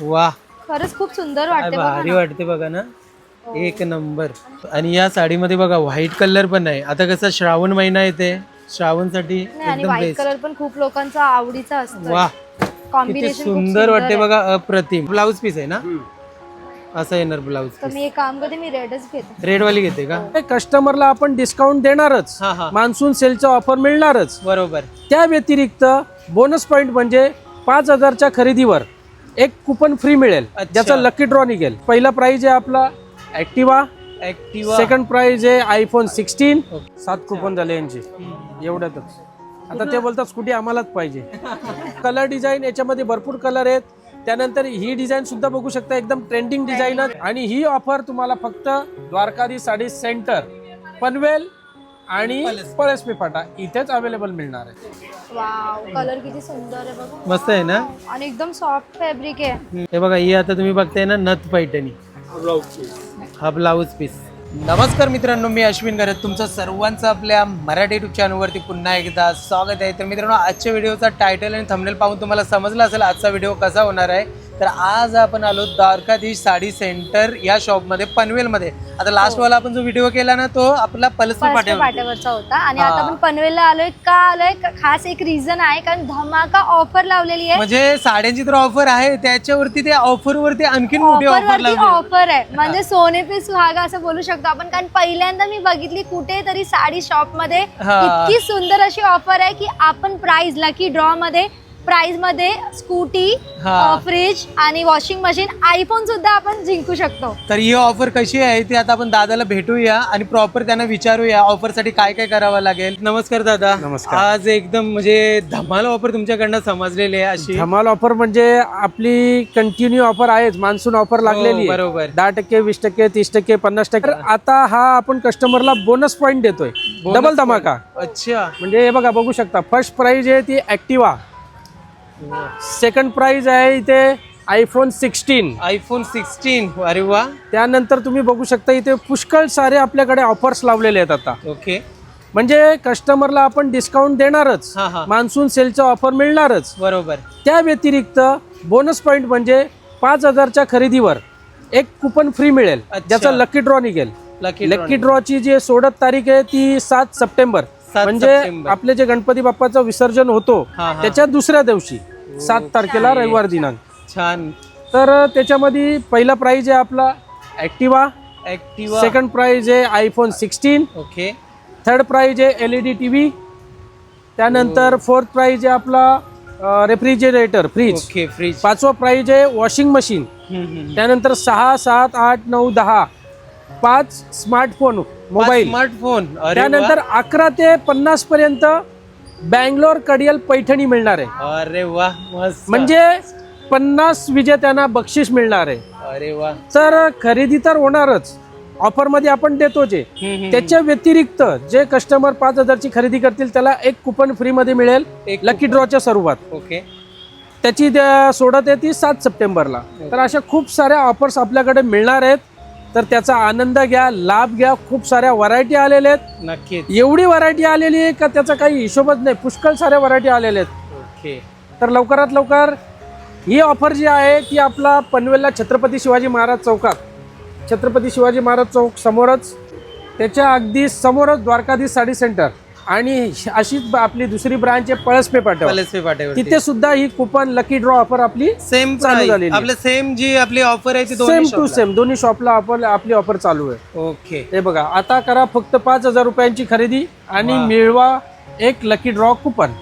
वा. खरंच खूप सुंदर वाटते बघा भारी ना. वाटते बघा ना. एक नंबर. आणि या साडीमध्ये बघा व्हाईट कलर पण आहे. आता कसं श्रावण महिना येते. श्रावणसाठी नाही, आणि एकदम व्हाईट बेस्ट कलर पण खूप लोकांचा आवडीचा असतो वा. किती कॉम्बिनेशन सुंदर वाटते बघा अप्रतिम. ब्लाऊज पीस आहे ना? असं येणार ब्लाऊज तर मी एक काम करते मी रेडच घेते. रेड वाली घेते का? कस्टमरला आपण डिस्काउंट देणारच. हा हा. मान्सून सेलचं ऑफर मिळणारच. बरोबर. त्या व्यतिरिक्त बोनस पॉईंट म्हणजे पाच हजारच्या खरेदीवर. एक कुपन फ्री मिळेल. ज्याचा लकी ड्रॉ निघेल. पहिला प्राइज आहे आपला ऍक्टिवा ऍक्टिवा सेकंड प्राइज आहे आयफोन सिक्स्टीन. सात कुपन झाले यांचे. एवढ्यातच. आता ते बोलतात स्कूटी आम्हालाच पाहिजे. कलर डिझाईन याच्यामध्ये भरपूर कलर आहेत. त्यानंतर ही डिझाईन सुद्धा बघू शकता एकदम ट्रेंडिंग डिझाईन आणि ही ऑफर तुम्हाला फक्त द्वारकाधी साडी सेंटर पनवेल आणि पळसपी फाटा इथेच अवेलेबल मिळणार आहे. वाव कलर किती सुंदर आहे बघा. मस्त आहे ना? आणि एकदम सॉफ्ट फॅब्रिक आहे. हे बघा ही आता तुम्ही बघताय ना नथ पैठणी. हा ब्लाऊज पीस नमस्कार मित्रांनो मी अश्विन गरज तुमचं सर्वांचं आपल्या मराठी युट्यूब चॅनलवरती पुन्हा एकदा स्वागत आहे. तर मित्रांनो आजच्या व्हिडिओचा टायटल आणि थंबनेल पाहून तुम्हाला समजलं असेल आजचा व्हिडिओ कसा होणार आहे. तर आज आपण आलो द्वारकाधीश साडी सेंटर या शॉपमध्ये पनवेलमध्ये. आता लास्ट वाला आपण जो व्हिडिओ केला ना तो आपला पाट्यावर पाट्यावरचा होता. आणि हा. आता आपण पनवेलला आलोय का आलोय? का- खास एक रिझन आहे कारण धमाका ऑफर लावलेली आहे. म्हणजे साड्यांची तर ऑफर आहे त्याच्यावरती ते ऑफर वरती आणखीन मोठी ऑफर ऑफर वरती लावली ऑफर आहे. म्हणजे सोने पे सुहागा असं बोलू शकतो आपण कारण पहिल्यांदा मी बघितली कुठेतरी साडी शॉपमध्ये हा. इतकी सुंदर अशी ऑफर आहे की आपण प्राइस लकी ड्रॉ मध्ये प्राइसमध्ये स्कूटी हा. फ्रीज आणि वॉशिंग मशीन आयफोन सुद्धा आपण जिंकू शकतो. तर ही ऑफर कशी आहे ती आता आपण दादाला भेटूया आणि प्रॉपर त्यांना विचारूया ऑफरसाठी काय काय करावं लागेल. नमस्कार दादा. नमस्कार. आज एकदम म्हणजे धमाल ऑफर तुमच्याकडनं समजलेली आहे अशी. धमाल ऑफर म्हणजे आपली कंटिन्यू ऑफर आहेच मान्सून ऑफर लागलेली हो, आहे. बरोबर. दहा टक्के वीस टक्के तीस टक्के पन्नास टक्के. तर आता हा आपण कस्टमरला बोनस पॉईंट देतोय. Bonus डबल धमाका. अच्छा. म्हणजे हे बघा बघू शकता. फर्स्ट प्राइज आहे ती ऍक्टिवा सेकंड प्राइज आहे इथे आयफोन सिक्स्टीन आयफोन सिक्स्टीन अरे वा. त्यानंतर तुम्ही बघू शकता इथे पुष्कळ सारे आपल्याकडे ऑफर्स लावलेले आहेत आता. ओके म्हणजे कस्टमरला आपण डिस्काउंट देणारच. हा हा. मान्सून सेलचं ऑफर मिळणारच. बरोबर. त्या व्यतिरिक्त बोनस पॉईंट म्हणजे पाच हजारच्या खरेदीवर एक कुपन फ्री मिळेल. अच्छा. ज्याचा लकी ड्रॉ निघेल. लकी लकी ड्रॉची जी सोडत तारीख आहे ती सात सप्टेंबर. म्हणजे. आपले जे गणपती बाप्पाचं विसर्जन होतो हा, हा. त्याच्या दुसऱ्या दिवशी सात तारखेला रविवार दिनांक. छान. तर त्याच्यामध्ये पहिला प्राइज आहे आपला ऍक्टिवा ऍक्टिवा सेकंड प्राइज आहे iPhone sixteen okay. Third prize आहे L E D T V त्यानंतर फोर्थ प्राइज आहे आपला रेफ्रिजरेटर फ्रीज ओके फ्रीज पाचवा प्राइज आहे वॉशिंग मशीन त्यानंतर सहा सात आठ नऊ दहा पाच स्मार्टफोन मोबाईल. स्मार्टफोन त्यानंतर अकरा ते पन्नास पर्यंत बँगलोर कडियल पैठणी मिळणार आहे. अरे वा म्हणजे पन्नास विजेत्यांना बक्षीस मिळणार आहे. अरे वा. तर खरेदी तर होणारच. ऑफरमध्ये आपण देतोच आहे. हम्म, हम्म. त्याच्या व्यतिरिक्त जे कस्टमर पाच हजारची खरेदी करतील त्याला एक कुपन फ्रीमध्ये मिळेल. एक लकी ड्रॉच्या स्वरूपात ओके. त्याची त्या- सोडत आहे ती सात सप्टेंबरला. तर अशा खूप साऱ्या ऑफर्स आपल्याकडे मिळणार आहेत. तर त्याचा आनंद घ्या लाभ घ्या. खूप साऱ्या व्हरायटी आलेल्या आहेत. नक्कीच. एवढी व्हरायटी आलेली आहे का त्याचा काही हिशोबच नाही. पुष्कळ साऱ्या व्हरायटी आलेल्या आहेत. ओके. तर लवकरात लवकर ही ऑफर जी आहे ती आपला पनवेलला छत्रपती शिवाजी महाराज चौकात. छत्रपती शिवाजी महाराज चौक समोरच त्याच्या अगदी समोरच द्वारकाधीश साडी सेंटर आणि अशीच आपली दुसरी ब्रांच आहे पळसपे पाठव. पलसपे पाट्यावर तिथे सुद्धा ही कुपन लकी ड्रॉ ऑफर आपली सेम चालू झालेली. आपलं सेम जी आपली ऑफर आहे ती सेम दोन्ही टू सेम दोन्ही शॉपला ऑफर आपली ऑफर चालू आहे. ओके हे बघा आता करा फक्त पाच हजार रुपयांची खरेदी आणि वा. मिळवा एक लकी ड्रॉ कुपन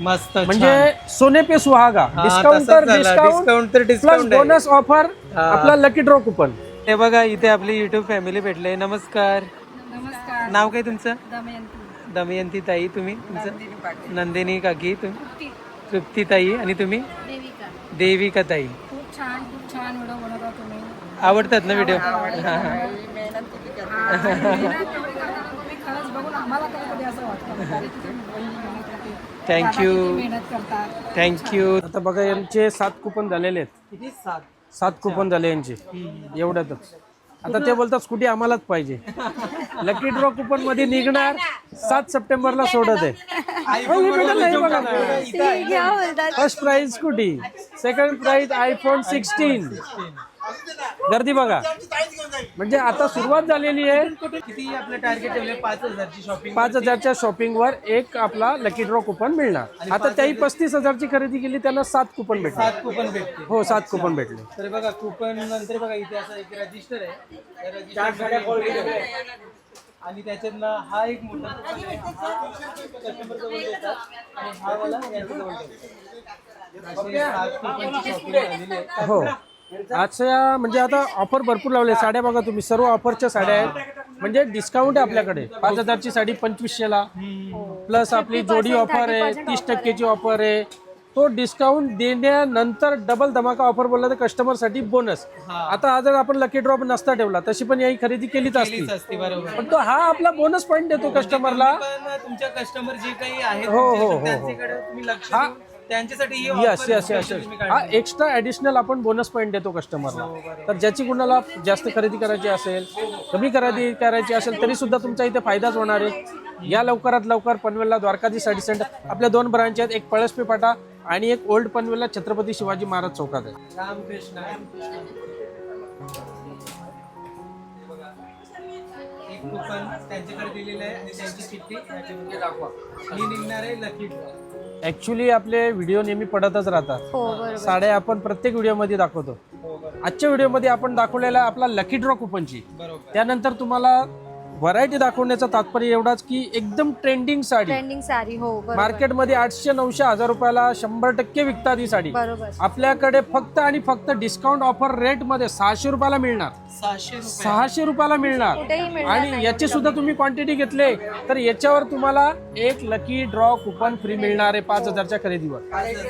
मस्त म्हणजे सोने पे सुहागा. डिस्काउंट तर झालं. डिस्काउंट डिस्काउंट तर प्लस डिस्काउंट आहे. बोनस ऑफर हा. आपला लकी ड्रॉ कुपन हे बघा इथे आपली युट्यूब फॅमिली भेटले. नमस्कार. नमस्कार. नाव काय तुमचं? दमयंती. ताई तुम्ही तुमचं? नंदिनी काकी तुम्ही तृप्ती. ताई आणि तुम्ही? देविका. ताई. खूप छान खूप छान व्हिडिओ बनवता तुम्ही. आवडतात ना व्हिडिओ थँक्यू थँक्यू आता बघा यांचे सात कुपन झालेले आहेत. किती? सात. सात कुपन झाले यांचे. एवढ्यातच. आता ते बोलतात स्कूटी आम्हालाच पाहिजे. लकी ड्रॉ कुपनमध्ये निघणार. सात सप्टेंबरला सोडत आहे. हो, हे first prize scooty. Second prize iPhone sixteen गर्दी बघा. म्हणजे आता सुरुवात झालेली आहे. किती आपलं टार्गेट ठेवले पाच हजारची शॉपिंग पाच हजारच्या शॉपिंग वर एक आपला लकी ड्रॉ कुपन मिळणार. आता त्याही पस्तीस हजारची खरेदी केली त्यांना सात कुपन भेटले सात कुपन भेटते हो सात कुपन भेटले. तर बघा कुपन नंतर बघा इथे असं एक रजिस्टर आहे. आणि त्याच्यातनं हा एक मोठा. हा customer जवळ देतात आणि हा वाला यांच्या जवळ. असे सात झालेली आहे. हो. आजच्या म्हणजे आता ऑफर भरपूर लावले साड्या बघा तुम्ही सर्व ऑफरच्या साड्या आहेत. म्हणजे डिस्काउंट आहे आपल्याकडे. पाच हजारची साडी पंचवीसशेला प्लस आपली जोडी ऑफर आहे तीस टक्केची ऑफर आहे. तो डिस्काउंट देण्यानंतर डबल धमाका ऑफर बोलला तर कस्टमरसाठी बोनस आता हा जर आपण लकी ड्रॉप नसता ठेवला तशी पण याही खरेदी केलीच असती. पण तो हा आपला बोनस पॉईंट देतो कस्टमरला पण तुमच्या कस्टमर जे काही आहेत हो, हो, तुमचे, हो, हो. हा. त्यांच्यासाठी ही यस हा. एक्स्ट्रा ऍडिशनल आपण बोनस पॉईंट देतो कस्टमरला तर ज्याची कुणाला जास्त खरेदी करायची असेल कमी खरेदी करायची असेल तरी सुद्धा तुमचा इथे फायदाच होणार आहे. या लवकरात लवकर पनवेलला द्वारकाधी साडी सेंटर आपल्या दोन ब्रांच आहेत एक पळसपी फाटा आणि एक ओल्ड पनवेलला छत्रपती शिवाजी महाराज चौकात आहे. रामकृष्ण. एक कुपन त्यांच्याकडे दिलेलं आहे आणि त्यांची चिठ्ठी दाखवा. ही निघणार आहे लकी ऍक्च्युली आपले व्हिडिओ नेहमी पडतच राहतात. हो बरोबर. साड्या आपण प्रत्येक व्हिडिओमध्ये दाखवतो. हो बरोबर आजच्या व्हिडिओमध्ये आपण दाखवलेला आपला लकी ड्रॉ कुपनची बरोबर. त्यानंतर तुम्हाला व्हरायटी दाखवण्याचा तात्पर्य एवढाच की एकदम ट्रेंडिंग साडी. ट्रेंडिंग साडी हो बरोबर. मार्केटमध्ये आठशे नऊशे हजार रुपयाला शंभर टक्के विकतात ही साडी. बरोबर. आपल्याकडे फक्त आणि फक्त डिस्काउंट ऑफर रेटमध्ये सहाशे रुपयाला मिळणार. सहाशे रुपये. सहाशे रुपयाला मिळणार. कुठेही मिळणार आणि याची सुद्धा तुम्ही क्वांटिटी घेतले तर याच्यावर तुम्हाला एक लकी ड्रॉ कुपन फ्री मिळणार आहे पाच हजारच्या खरेदीवर.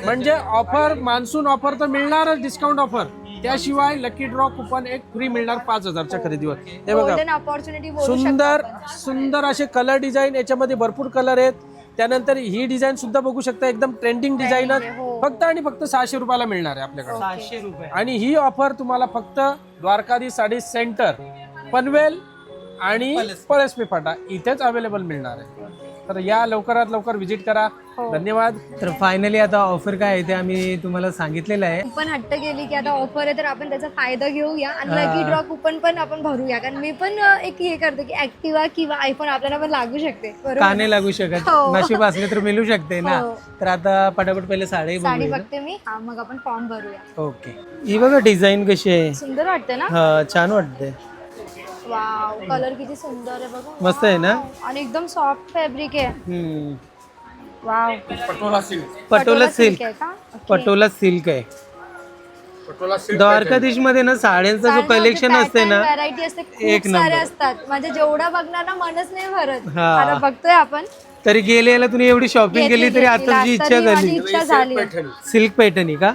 म्हणजे ऑफर मान्सून ऑफर तर मिळणारच डिस्काउंट ऑफर त्याशिवाय लकी ड्रॉ कुपन एक फ्री मिळणार पाच हजारच्या खरेदीवर. हे बघा. ऑपॉर्च्युनिटी सुंदर. सुंदर असे कलर डिझाईन याच्यामध्ये भरपूर कलर आहेत. त्यानंतर ही डिझाईन सुद्धा बघू शकता एकदम ट्रेंडिंग डिझाईन हो. फक्त आणि फक्त सहाशे रुपयाला मिळणार आहे आपल्याकडे. सहाशे रुपये. आणि ही ऑफर तुम्हाला फक्त द्वारकाधी साडी सेंटर पनवेल आणि पळसपी फाटा इथेच अवेलेबल मिळणार आहे. तर या लवकरात लवकर व्हिजिट करा. हो. धन्यवाद. तर फायनली आता ऑफर काय आहे ते आम्ही तुम्हाला सांगितलेलं आहे. पण हट्ट केली की आता ऑफर आहे तर आपण त्याचा फायदा घेऊया आणि लकी ड्रॉ कुपन पण आपण भरूया. कारण मी पण एक हे करते की ऍक्टिवा किंवा आयफोन आपल्याला पण लागू शकते. का नाही लागू शकत? हो. नशीब असले तर मिळू शकते ना. हो. तर आता पटापट पहिले साडी बघते मी. मग आपण फॉर्म भरूया. ओके ही बघा डिझाईन कशी आहे. सुंदर वाटते ना? छान वाटते. वाव कलर किती सुंदर आहे बघा. मस्त आहे ना? आणि एकदम सॉफ्ट फॅब्रिक आहे. हम्म. वाव. पटोला सिल्क. आहे का? Okay. पटोला सिल्क आहे. द्वारकाधीशमध्ये ना साड्यांचा जो कलेक्शन असते ना व्हरायटी असते एक खूप सारे number. असतात. म्हणजे जेवढा बघणार ना मनच नाही भरत. हा. आता बघतोय आपण. तरी गेलेला तुम्ही एवढी शॉपिंग केली तरी घेतली. आता तुझी आता इच्छा तरी माझी झाली. इच्छा झाली. सिल्क पैठणी का?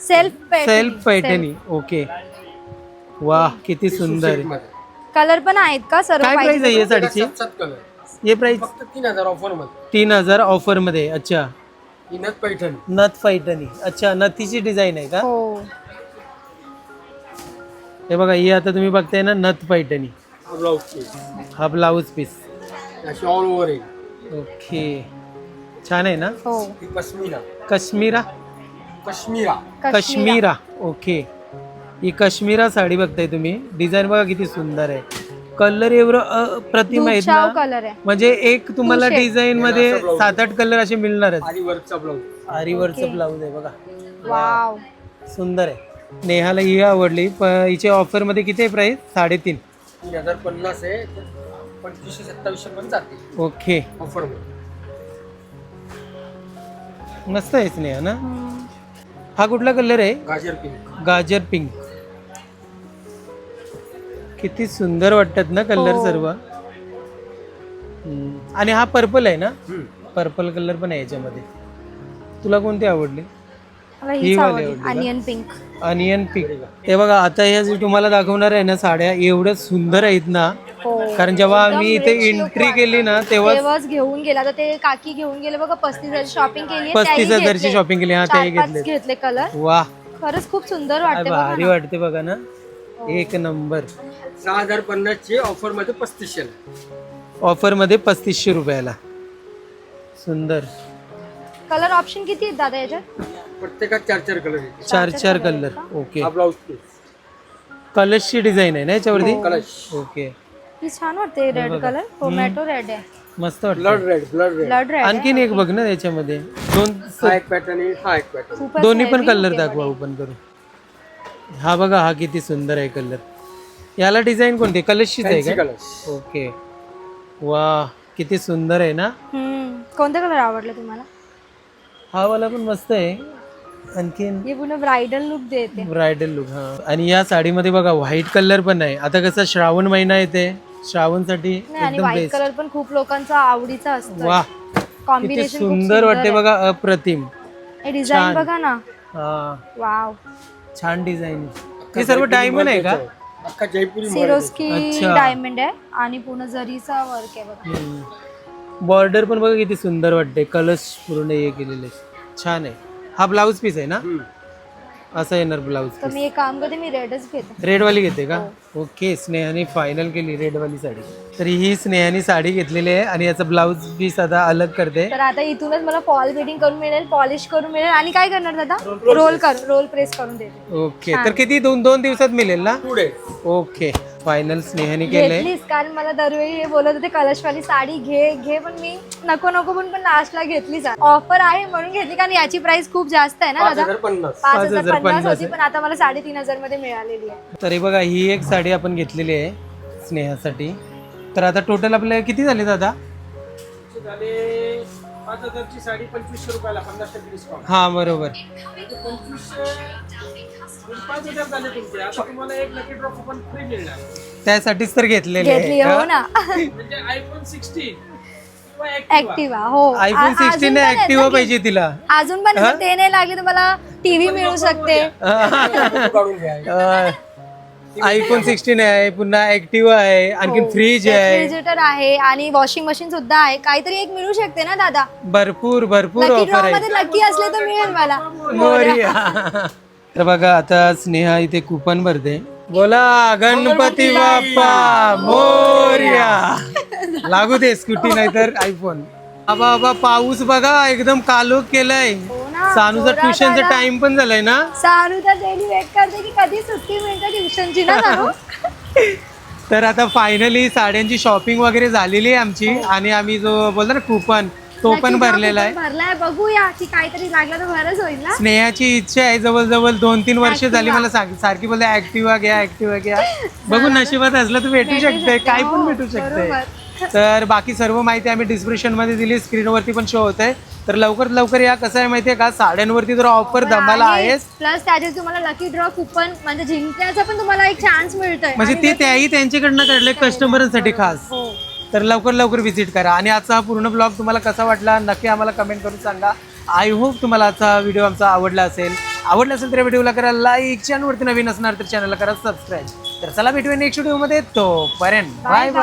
सेल्फ सेल्फ पैठणी ओके वा किती सुंदर आहे. कलर पण आहेत का? सर्व काय प्राइस आहे पाहिजे या साडीची? ये प्राइस तीन हजार ऑफरमध्ये. तीन हजार ऑफरमध्ये अच्छा. इनत पैठण. नथ पैठणी. अच्छा नथीची डिझाईन आहे का? हो. हे बघा ही आता तुम्ही बघताय ना नथ पैठणी. हा ब्लाऊज पीस ऑल ओव्हर आहे. ओके. छान आहे ना? हो कश्मीरा. काश्मीरा? कश्मीरा. काश्मीरा. ओके. ही काश्मीरा साडी बघताय तुम्ही. डिझाईन बघा किती सुंदर आहे. कलर एवढं अप्रतिम आहेत ना कलर आहे. म्हणजे एक तुम्हाला. डिझाईन मध्ये सात आठ कलर असे मिळणारच आणि वरचा ब्लाऊज आरीवरचं ब्लाऊज आहे बघा. वाव सुंदर आहे. नेहाला ही आवडली. प हिच्या ऑफरमध्ये किती आहे प्राइस साडेतीन. तीन हजार पन्नास आहे. पंचवीसशे सत्तावीसशे पण जाते ओके ऑफर मस्त आहे स्नेहा ना? हा कुठला कलर आहे? गाजर पिंक गाजर पिंक किती सुंदर वाटतात ना कलर हो. सर्व. हम्म. आणि हा पर्पल आहे ना? पर्पल कलर पण आहे याच्यामध्ये. तुला कोणती आवडली? मला ही हीच वाली आवडली आवडली का? अनियन पिंक अनियन पिंक हे बघा आता ह्या जे तुम्हाला दाखवणार आहे ना साड्या एवढ्या सुंदर आहेत ना. हो. कारण जेव्हा आम्ही इथे एंट्री. केली ना तेव्हा तेव्हाच घेऊन गेला. तर ते काकी घेऊन गेले बघा पस्तीस हजारची शॉपिंग केली पस्तीस हजारची शॉपिंग केली हा त्याही घेतले घेतले कलर वा खरंच खूप सुंदर वाटते बघा भारी ना. वाटते बघा ना. एक नंबर. सहा हजार पन्नासची ऑफरमध्ये पस्तीसशे ऑफरमध्ये पस्तीसशे रुपयाला. सुंदर. कलर ऑप्शन किती आहेत दादा याच्यात? प्रत्येकात चार चार कलर येते चार चार कलर ओके हा ब्लाऊज पीस कलर्सची डिझाईन आहे ना याच्यावरती? कलश ओके ही छान वाटते रेड कलर टोमॅटो रेड आहे. मस्त वाटतं. Blood red blood red blood red आणखीन एक बघ ना याच्यामध्ये. दोन हा एक पॅटर्न आहे हा एक पॅटर्न दोन्ही पण कलर दाखवा ओपन करून. हा बघा हा किती सुंदर आहे कलर. याला डिझाईन कोणती? कलर्सचीच आहे का? ओके वा किती सुंदर आहे ना? हम्म. कोणतं कलर आवडलं तुम्हाला? हा वाला पण मस्त आहे. आणखीन हे पूर्ण ब्रायडल लुक देते. ब्रायडल लुक हा. आणि या साडीमध्ये बघा व्हाईट कलर पण आहे. आता कसं श्रावण महिना येते. श्रावणसाठी नाही आणि एकदम व्हाईट बेस्ट कलर पण खूप लोकांचा आवडीचा असतो वा. किती कॉम्बिनेशन सुंदर वाटते बघा अप्रतिम. हे डिझाईन बघा ना. हा. वाव छान डिझाईन. हे सर्व डायमंड आहे का? अख्खा जयपुरी सिरोस्की अच्छा. डायमंड आहे आणि पूर्ण जरीचा वर्क आहे बघा. बॉर्डर पण बघा किती सुंदर वाटते कलर्स पूर्ण हे केलेले छान आहे. हा ब्लाऊज पीस आहे ना? असा येणार ब्लाऊज तर मी एक काम करते मी रेडच घेते. रेड वाली घेते का? ओके स्नेहाने फायनल केली रेड वाली साडी. तर ही स्नेहाने साडी घेतलेली आहे आणि याचा ब्लाऊज पीस आता अलग करते. तर आता इथूनच मला फॉल बेडिंग करून मिळेल पॉलिश करून मिळेल. आणि काय करणार दादा? रोल कर रोल प्रेस करून देते. ओके तर किती दोन दोन दिवसात मिळेल ना? टू डे ओके फायनल स्नेहाने केलंय. घेतलीस कारण मला दरवेळी हे बोलत होते कलशवाली साडी घे घे पण मी नको नको पण पण लास्टला घेतलीच ऑफर आहे म्हणून घेतली कारण याची प्राइस खूप जास्त आहे ना पाच दादा हजार पन्नास पाच हजार पन्नास होती पण आता मला साडेतीन हजारमध्ये मिळालेली आहे. तरी बघा ही एक साडी आपण घेतलेली आहे स्नेहासाठी. तर आता टोटल आपले किती झाले दादा? झाले पाच हजारची साडी पंचवीसशे रुपयाला पन्नास टक्के डिस्काउंट हा बरोबर. पाच हजार झाले तुमचे. आता तुम्हाला एक लकी ड्रॉप कुपन फ्री मिळणार. त्यासाठीच तर घेतलेले घेतली हो ना. म्हणजे आयफोन सिक्स्टीन. ऍक्टिवा हो. आयफोन आ- अजून सिक्स्टीन पण आहेत ऍक्टिव्हा ना पाहिजे तिला. अजून पण ते नाही लागले तर मला टीव्ही मिळू शकते. काढून घ्या. आयफोन सिक्स्टीन आहे पुन्हा ऍक्टिव्हा आहे आणखी फ्रीज आहे. रेफ्रिजरेटर आहे आणि वॉशिंग मशीन सुद्धा आहे. काहीतरी एक मिळू शकते ना दादा? भरपूर भरपूर लकी ऑफर आहे. लकी असले तर मिळेल मला. मोरया. तर बघा आता स्नेहा इथे कुपन भरते. बोला गणपती बाप्पा मोर्या. लागू दे स्कूटी नाही तर आयफोन बाबा बाबा पाऊस बघा एकदम कालोख केलाय. हो सानूचा जोरात ट्युशनचा आला. टाइम पण झालाय ना? सारू तर डेली वेट करते की कधी सुट्टी मिळते ट्युशनची ना तर आता फायनली साड्यांची शॉपिंग वगैरे झालेली आहे आमची आणि आम्ही जो बोलतो ना कुपन तो पण भरलेला आहे. भरलाय. बघूया की काहीतरी लागलं तर बरंच होईल ना? स्नेहाची इच्छा आहे जवळजवळ दोन तीन वर्ष झाली मला सांग- सारखी बोलते ऍक्टिव्हा घ्या ऍक्टिव्हा घ्या. बघू नशिबात असलं तर भेटू शकते काय पण हो, भेटू शकते. तर बाकी सर्व माहिती आम्ही डिस्क्रिप्शनमध्ये दिली स्क्रीनवरती पण शो होत आहे तर लवकरात लवकर या कसं आहे माहितीये का? साड्यांवरती तर ऑफर धमाला आहेच. प्लस त्याच्यात तुम्हाला लकी ड्रॉ कुपन म्हणजे जिंकण्याचा पण तुम्हाला एक चान्स मिळतोय. म्हणजे ते त्याही त्यांच्याकडनं काढले कस्टमरांसाठी खास हो. तर लवकर लवकर व्हिजिट करा. आणि आजचा हा पूर्ण ब्लॉग तुम्हाला कसा वाटला नक्की आम्हाला कमेंट करून सांगा. आय होप तुम्हाला आजचा व्हिडिओ आमचा आवडला असेल. आवडला असेल तर व्हिडिओला करा लाईक चॅनलवरती नवीन असणार तर चॅनलला करा सबस्क्राईब तर चला भेटूया नेक्स्ट व्हिडिओमध्ये तोपर्यंत बाय बाय